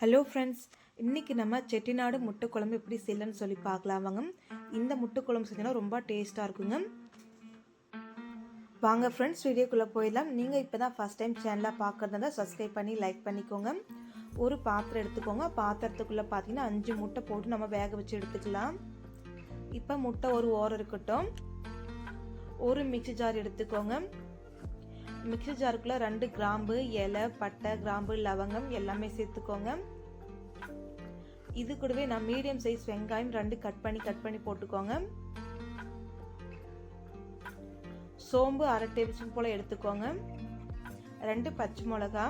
Hello friends இன்றைக்கி நம்ம செட்டிநாடு முட்டை குழம்பு எப்படி செய்யலன்னு சொல்லி பார்க்கலாம். வாங்க. இந்த முட்டை குழம்பு செஞ்சோன்னா ரொம்ப டேஸ்ட்டாக இருக்குங்க. வாங்க ஃப்ரெண்ட்ஸ் வீடியோக்குள்ளே போயிடலாம். நீங்கள் இப்போ தான் ஃபஸ்ட் டைம் சேனலாக பார்க்குறதா சப்ஸ்கிரைப் பண்ணி லைக் பண்ணிக்கோங்க. ஒரு பாத்திரம் எடுத்துக்கோங்க. பாத்திரத்துக்குள்ளே பார்த்தீங்கன்னா அஞ்சு முட்டை போட்டு நம்ம வேக வச்சு எடுத்துக்கலாம். இப்போ முட்டை ஒரு ஓரம் இருக்கட்டும். ஒரு மிக்சி ஜார் எடுத்துக்கோங்க. மிக்சி ஜாருக்குள்ளே ரெண்டு கிராம்பு இலை பட்டை கிராம்பு லவங்கம் எல்லாமே சேர்த்துக்கோங்க. இது கூடவே நான் மீடியம் சைஸ் வெங்காயம் ரெண்டு கட் பண்ணி கட் பண்ணி போட்டுக்கோங்க. சோம்பு அரை டேபிள் ஸ்பூன் போல் எடுத்துக்கோங்க. ரெண்டு பச்சை மிளகா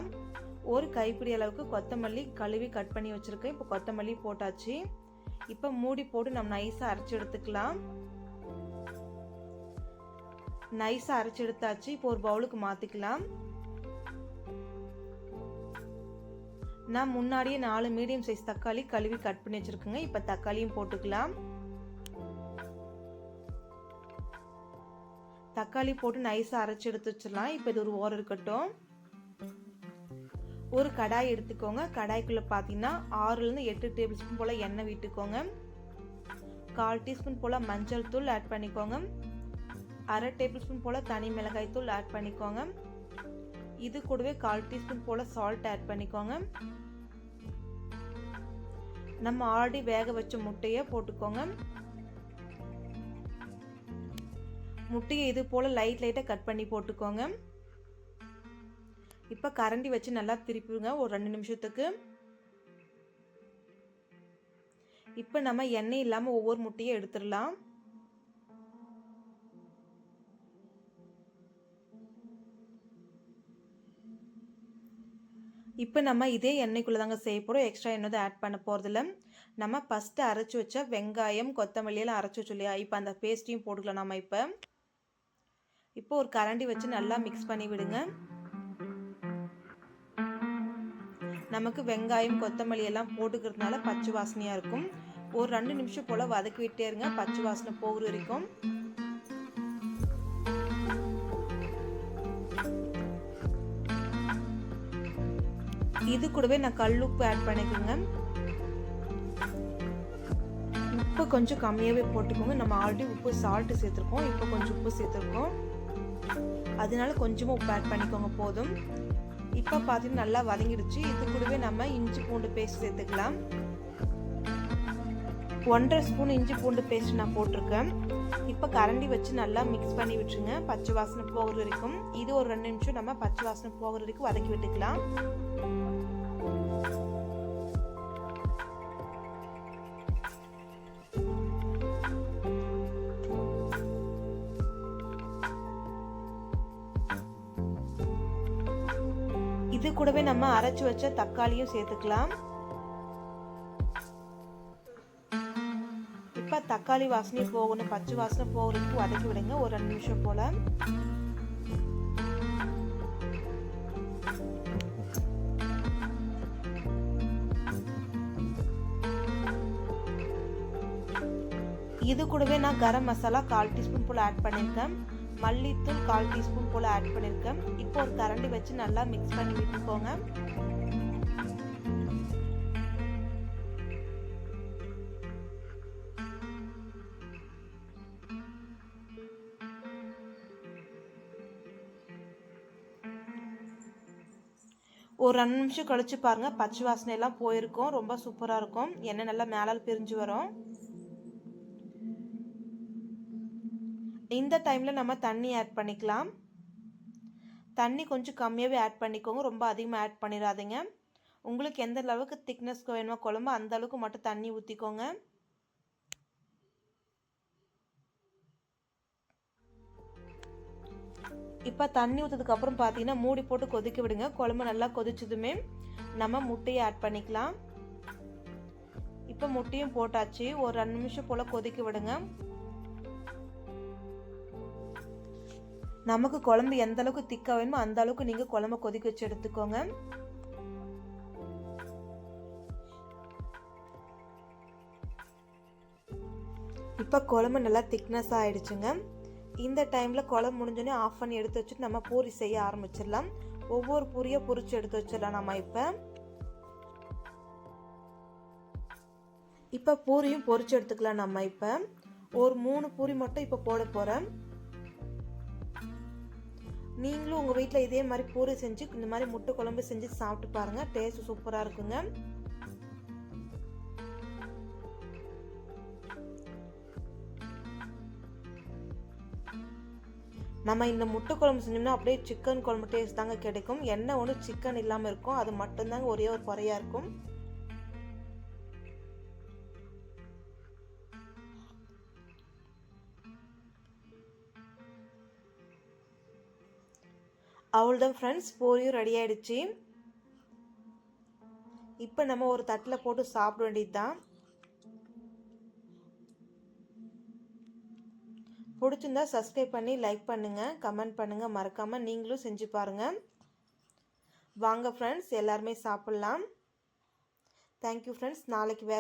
ஒரு கைப்பிடி அளவுக்கு கொத்தமல்லி கழுவி கட் பண்ணி வச்சுருக்கேன். இப்போ கொத்தமல்லி போட்டாச்சு. இப்போ மூடி போட்டு நம்ம நைஸாக அரைச்சி எடுத்துக்கலாம். நைஸாக அரைச்சி எடுத்தாச்சு இப்போ ஒரு பவுலுக்கு மாற்றிக்கலாம் நான் முன்னாடியே நாலு மீடியம் சைஸ் தக்காளி கழுவி கட் பண்ணி வச்சுருக்கேங்க. இப்போ தக்காளியும் போட்டுக்கலாம். தக்காளி போட்டு நைஸாக அரைச்சி எடுத்து வச்சிடலாம். இப்போ இது ஒரு ஓரம் இருக்கட்டும். ஒரு கடாய் எடுத்துக்கோங்க. கடாய்க்குள்ளே பார்த்தீங்கன்னா ஆறுலேருந்து எட்டு டேபிள் ஸ்பூன் போல் எண்ணெய் விட்டுக்கோங்க. கால் டீஸ்பூன் போல் மஞ்சள் தூள் ஆட் பண்ணிக்கோங்க. அரை டேபிள் ஸ்பூன் போல் தனி மிளகாய் தூள் ஆட் பண்ணிக்கோங்க. இது கூடவே கால் டீஸ்பூன் போல் சால்ட் ஆட் பண்ணிக்கோங்க. நம்ம ஆல்ரெடி வேக வச்ச முட்டையை போட்டுக்கோங்க. முட்டையை இது போல் லைட் லைட்டாக கட் பண்ணி போட்டுக்கோங்க. இப்போ கரண்டி வச்சு நல்லா திருப்பிடுங்க ஒரு ரெண்டு நிமிஷத்துக்கு. இப்போ நம்ம எண்ணெய் இல்லாமல் ஒவ்வொரு முட்டையும் எடுத்துடலாம். இப்போ நம்ம இதே எண்ணெய்க்குள்ளே தாங்க செய்ய போகிறோம் எக்ஸ்ட்ரா எண்ணெய் ஆட் பண்ண போகிறதில்ல நம்ம ஃபஸ்ட்டு அரைச்சி வச்ச வெங்காயம் கொத்தமல்லியெல்லாம் அரைச்சி வச்சு இல்லையா? இப்போ அந்த பேஸ்ட்டையும் போட்டுக்கலாம் நம்ம இப்போ. இப்போ ஒரு கரண்டி வச்சு நல்லா மிக்ஸ் பண்ணி விடுங்க. நமக்கு வெங்காயம் கொத்தமல்லி எல்லாம் போட்டுக்கிறதுனால பச்சை வாசனையாக இருக்கும். ஒரு ரெண்டு நிமிஷம் போல் வதக்கி விட்டே இருங்க. பச்சை வாசனை போகிற வரைக்கும். இது கூடவே நான் கல் உப்பு ஆட் பண்ணிக்கோங்க. உப்பு கொஞ்சம் கம்மியாகவே போட்டுக்கோங்க. நம்ம ஆல்ரெடி உப்பு சால்ட்டு சேர்த்துருக்கோம். இப்போ கொஞ்சம் உப்பு சேர்த்துருக்கோம். அதனால கொஞ்சமாக உப்பு ஆட் பண்ணிக்கோங்க போதும். இப்போ பார்த்தீங்கன்னா நல்லா வதங்கிடுச்சு. இது கூடவே நம்ம இஞ்சி பூண்டு பேஸ்ட் சேர்த்துக்கலாம். ஒன்றரை ஸ்பூன் இஞ்சி பூண்டு பேஸ்ட் நான் போட்டிருக்கேன். இப்போ கரண்டி வச்சு நல்லா மிக்ஸ் பண்ணி விட்டுருங்க. பச்சை வாசனை போகிற வரைக்கும். இது ஒரு ரெண்டு நிமிஷம் நம்ம பச்சை வாசனை போகிற வரைக்கும் வதக்கி விட்டுக்கலாம். இது கூடவே நம்ம அரைச்சி வச்ச தக்காளியும் சேர்த்துக்கலாம். இப்போ தக்காளி வாசனை போகணும் பச்சை வாசனை போகிறதுக்கு வதக்கி விடுங்க ஒரு ரெண்டு நிமிஷம் போல். இது கூடவே நான் கரம் மசாலா கால் டீஸ்பூன் போல் ஆட் பண்ணியிருக்கேன். மல்லித்தூள் கால் டீஸ்பூன் போல் ஆட் பண்ணியிருக்கேன் இப்போ ஒரு கரண்டி வச்சு நல்லா மிக்ஸ் பண்ணி விட்டுக்கோங்க. ஒரு ரெண்டு நிமிஷம் கழிச்சு பாருங்கள் பச்சை வாசனை எல்லாம் போயிருக்கும். ரொம்ப சூப்பராக இருக்கும். எண்ணெய் நல்லா மேலால் பிரிஞ்சு வரும். இந்த டைமில் நம்ம தண்ணி ஆட் பண்ணிக்கலாம். தண்ணி கொஞ்சம் கம்மியாகவே ஆட் பண்ணிக்கோங்க. ரொம்ப அதிகமாக ஆட் பண்ணிடாதீங்க. உங்களுக்கு எந்த அளவுக்கு திக்னஸ்க்கு வேணுமோ குழம்பு அந்த அளவுக்கு மட்டும் தண்ணி ஊற்றிக்கோங்க இப்போ தண்ணி ஊற்றதுக்கப்புறம் பார்த்தீங்கன்னா மூடி போட்டு கொதிக்க விடுங்க. குழம்பு நல்லா கொதிச்சதுமே நம்ம முட்டையை ஆட் பண்ணிக்கலாம். இப்போ முட்டையும் போட்டாச்சு. ஒரு ரெண்டு நிமிஷம் போல் கொதிக்க விடுங்க. நமக்கு குழம்பு எந்த அளவுக்கு திக்காக வேணுமோ அந்த அளவுக்கு நீங்கள் குழம்பு கொதிக்க வச்சு எடுத்துக்கோங்க. இப்போ குழம்பு நல்லா திக்னஸ் ஆகிடுச்சுங்க இந்த டைமில் குழம்பு முடிஞ்சோடனே ஆஃப் பண்ணி எடுத்து வச்சுட்டு நம்ம பூரி செய்ய ஆரம்பிச்சிடலாம். ஒவ்வொரு பூரியை பொறிச்சு எடுத்து வச்சிடலாம் நம்ம இப்போ. இப்போ பூரியும் பொரிச்சு எடுத்துக்கலாம் நம்ம இப்போ. ஒரு மூணு பூரி மட்டும் இப்போ போட போகிறேன் நீங்களும் உங்கள் வீட்டில் இதே மாதிரி பூரி செஞ்சு இந்த மாதிரி முட்டை குழம்பு செஞ்சு சாப்பிட்டு பாருங்கள் டேஸ்ட் சூப்பராக இருக்குங்க. நம்ம இந்த முட்டை குழம்பு செஞ்சோம்னா அப்படியே சிக்கன் குழம்பு டேஸ்ட் தாங்க கிடைக்கும். எண்ணெய் ஒன்று சிக்கன் இல்லாமல் இருக்கும். அது மட்டும்தாங்க ஒரே ஒரு குறையாக இருக்கும். அவ்வளோதான் ஃப்ரெண்ட்ஸ் பூரியும் ரெடி ஆகிடுச்சு இப்போ நம்ம ஒரு தட்டில் போட்டு சாப்பிட வேண்டியது தான் பிடிச்சிருந்தா சப்ஸ்கிரைப் பண்ணி லைக் பண்ணுங்கள் கமெண்ட் பண்ணுங்கள் மறக்காமல் நீங்களும் செஞ்சு பாருங்கள் வாங்க ஃப்ரெண்ட்ஸ் எல்லாருமே சாப்பிட்லாம். தேங்க்யூ ஃப்ரெண்ட்ஸ் நாளைக்கு வேறு